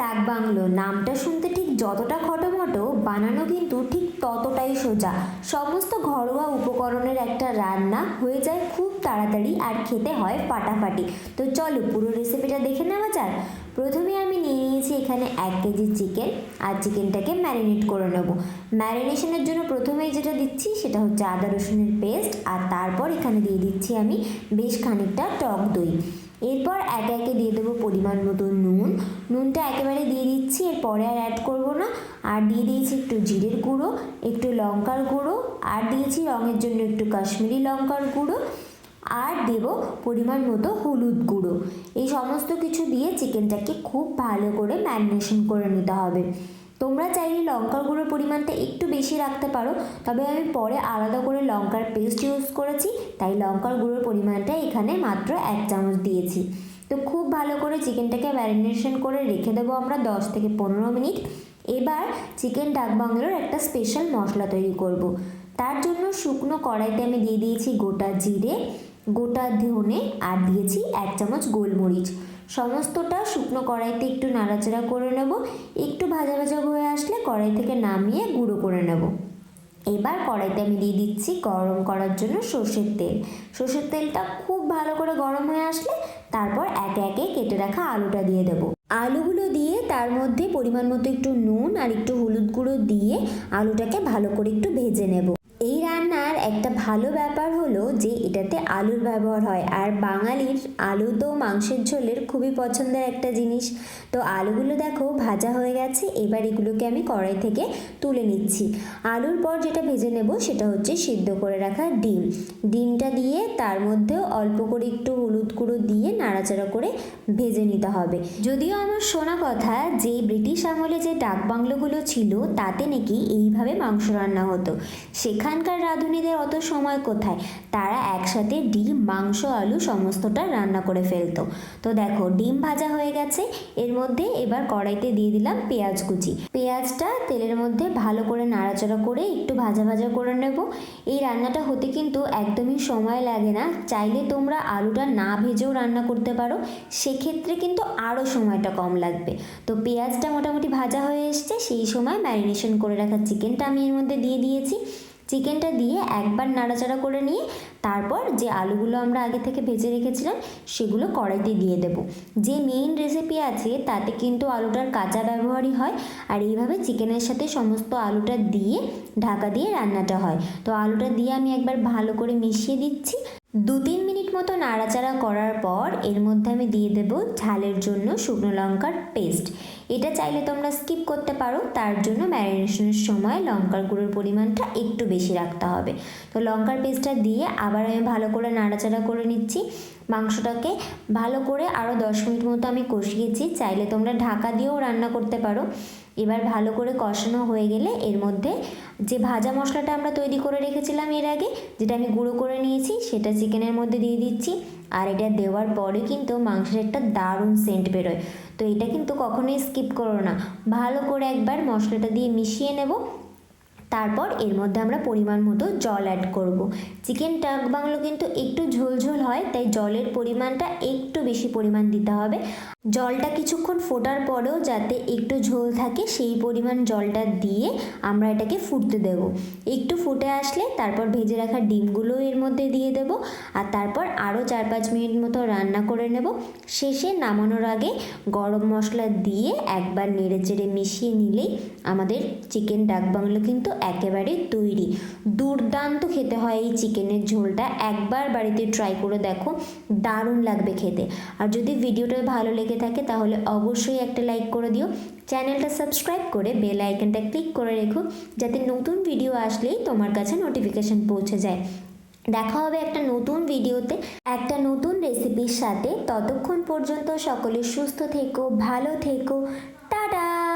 ডাক বাংলো। নামটা শুনতে ঠিক যতটা খটোমটো, বানানো কিন্তু ঠিক ততটাই সোজা। সমস্ত ঘরোয়া উপকরণের একটা রান্না হয়ে যায় খুব তাড়াতাড়ি আর খেতে হয় ফাটাফাটি। তো চলো পুরো রেসিপিটা দেখে নেওয়া যাক। প্রথমে আমি নিয়ে নিয়েছি এখানে এক কেজি চিকেন আর চিকেনটাকে ম্যারিনেট করে নেব। ম্যারিনেশনের জন্য প্রথমেই যেটা দিচ্ছি সেটা হচ্ছে আদা রসুনের পেস্ট আর তারপর এখানে দিয়ে দিচ্ছি আমি বেশ খানিকটা টক দই। এরপর একে একে দিয়ে দেবো পরিমাণ মতো নুন। নুনটা একেবারে দিয়ে দিচ্ছি, এরপরে আর অ্যাড করব না। আর দিয়ে দিয়েছি একটু জিরের গুঁড়ো, একটু লঙ্কার গুঁড়ো, আর দিয়েছি রঙের জন্য একটু কাশ্মীরি লঙ্কার গুঁড়ো, আর দেব পরিমাণ মতো হলুদ গুঁড়ো। এই সমস্ত কিছু দিয়ে চিকেনটাকে খুব ভালো করে ম্যারিনেশন করে নিতে হবে। তোমরা চাইলে লঙ্কার গুঁড়োর পরিমাণটা একটু বেশি রাখতে পারো, তবে আমি পরে আলাদা করে লঙ্কার পেস্ট ইউজ করেছি, তাই লঙ্কার গুঁড়োর পরিমাণটা এখানে মাত্র এক চামচ দিয়েছি। তো খুব ভালো করে চিকেনটাকে ম্যারিনেশন করে রেখে দেবো আমরা দশ থেকে পনেরো মিনিট। এবার চিকেন ডাক বাংলোর একটা স্পেশাল মশলা তৈরি করব। তার জন্য শুকনো কড়াইতে আমি দিয়ে দিয়েছি গোটা জিরে, গোটা ধনে, আর দিয়েছি এক চামচ গোলমরিচ। সমস্তটা শুকনো কড়াইতে একটু নাড়াচাড়া করে নেব। একটু ভাজা ভাজা হয়ে আসলে কড়াই থেকে নামিয়ে গুঁড়ো করে নেব। এবার কড়াইতে আমি দিয়ে দিচ্ছি গরম করার জন্য সর্ষের তেল। সর্ষের তেলটা খুব ভালো করে গরম হয়ে আসলে তারপর একে একে কেটে রাখা আলুটা দিয়ে দেবো। আলুগুলো দিয়ে তার মধ্যে পরিমাণ মতো একটু নুন আর একটু হলুদ গুঁড়ো দিয়ে আলুটাকে ভালো করে একটু ভেজে নেব। একটা ভালো ব্যাপার হলো যে এটাতে আলুর ব্যবহার হয়। আর বাঙালির আলু তো মাংসের ঝোলের খুবই পছন্দের একটা জিনিস। তো আলুগুলো দেখো ভাজা হয়ে গেছে, এবার এগুলোকে আমি কড়াই থেকে তুলে নিচ্ছি। আলুর পর যেটা ভেজে নেব সেটা হচ্ছে সিদ্ধ করে রাখা ডিম। ডিমটা দিয়ে তার মধ্যেও অল্প করে একটু হলুদ গুঁড়ো দিয়ে নাড়াচাড়া করে ভেজে নিতে হবে। যদিও আমার শোনা কথা যে ব্রিটিশ আমলে যে ডাক বাংলোগুলো ছিল, তাতে নাকি এইভাবে মাংস রান্না হতো। সেখানকার রাঁধুনিদের অত সময় কোথায়? তারা একসাথে ডিম, মাংস, আলু সমস্তটা রান্না করে ফেলতো। তো দেখো, ডিম ভাজা হয়ে গেছে। এর মধ্যে এবার কড়াইতে দিয়ে দিলাম পেঁয়াজ কুচি। পেঁয়াজটা তেলের মধ্যে ভালো করে নাড়াচাড়া করে একটু ভাজা ভাজা করে নেব। এই রান্নাটা হতে কিন্তু একদমই সময় লাগে না। চাইলে তোমরা আলুটা না ভেজেও রান্না করতে পারো। সেক্ষেত্রে কিন্তু আরও সময়টা কম লাগবে। তো পেঁয়াজটা মোটামুটি ভাজা হয়ে এসছে। সেই সময় ম্যারিনেশন করে রাখা চিকেনটা আমি এর মধ্যে দিয়ে দিয়েছি। চিকেনটা দিয়ে একবার নাড়াচাড়া করে নিয়ে তারপর যে আলুগুলো আমরা আগে থেকে ভেজে রেখেছিলাম, সেগুলো কড়াইতে দিয়ে দেব। যে মেইন রেসিপি আছে, তাতে কিন্তু আলুটার কাঁচা ব্যবহারই হয় আর এইভাবে চিকেনের সাথে সমস্ত আলুটা দিয়ে ঢাকা দিয়ে রান্নাটা হয়। তো আলুটা দিয়ে আমি একবার ভালো করে মিশিয়ে দিচ্ছি। দু তিন মিনিট মতো নাড়াচাড়া করার পর এর মধ্যে আমি দিয়ে দেব ঝালের জন্য শুকনো লঙ্কার পেস্ট। এটা চাইলে তোমরা স্কিপ করতে পারো, তার জন্য ম্যারিনেশনের সময় লঙ্কার গুঁড়োর পরিমাণটা একটু বেশি রাখতে হবে। তো লঙ্কার পেস্টটা দিয়ে আবার আমি ভালো করে নাড়াচাড়া করে নিচ্ছি। মাংসটাকে ভালো করে আরও দশ মিনিট মতো আমি কষিয়েছি। চাইলে তোমরা ঢাকা দিয়েও রান্না করতে পারো। এবার ভালো করে কষানো হয়ে গেলে এর মধ্যে যে ভাজা মশলাটা আমরা তৈরি করে রেখেছিলাম এর আগে, যেটা আমি গুঁড়ো করে নিয়েছি, সেটা চিকেনের মধ্যে দিয়ে দিচ্ছি। আর এটা দেওয়ার পরে কিন্তু মাংসের একটা দারুণ সেন্ট বেরোয়। তো এটা কিন্তু কখনোই স্কিপ করো না। ভালো করে একবার মশলাটা দিয়ে মিশিয়ে নেব। তারপর এর মধ্যে আমরা পরিমাণ মতো জল অ্যাড করব। চিকেন টাক বাংলো কিন্তু একটু ঝোলঝোল হয়, তাই জলের পরিমাণটা একটু বেশি পরিমাণ দিতে হবে জলটা কিছুক্ষণ ফোটার পরেও যাতে একটু ঝোল থাকে, সেই পরিমাণ জলটা দিয়ে আমরা এটাকে ফুটতে দেব। একটু ফুটে আসলে তারপর ভেজে রাখা ডিমগুলো এর মধ্যে দিয়ে দেব আর তারপর আরও চার পাঁচ মিনিট মতো রান্না করে নেব। শেষে নামানোর আগে গরম মশলা দিয়ে একবার নেড়ে চেড়ে মিশিয়ে নিলেই আমাদের চিকেন ডাক বাংলো কিন্তু একেবারে তৈরি। দুর্দান্ত খেতে হয় এই চিকেনের ঝোলটা। একবার বাড়িতে ট্রাই করে দেখো, দারুণ লাগবে খেতে। আর যদি ভিডিওটা ভালো লেগে থাকে তাহলে অবশ্যই একটা লাইক করে দিও। চ্যানেলটা সাবস্ক্রাইব করে বেল আইকনটা ক্লিক করে রেখো, যাতে নতুন ভিডিও আসলেই তোমার কাছে নোটিফিকেশন পৌঁছে যায়। দেখা হবে একটা নতুন ভিডিওতে একটা নতুন রেসিপির সাথে। ততক্ষণ পর্যন্ত সকলে সুস্থ থেকো, ভালো থেকো। টাটা!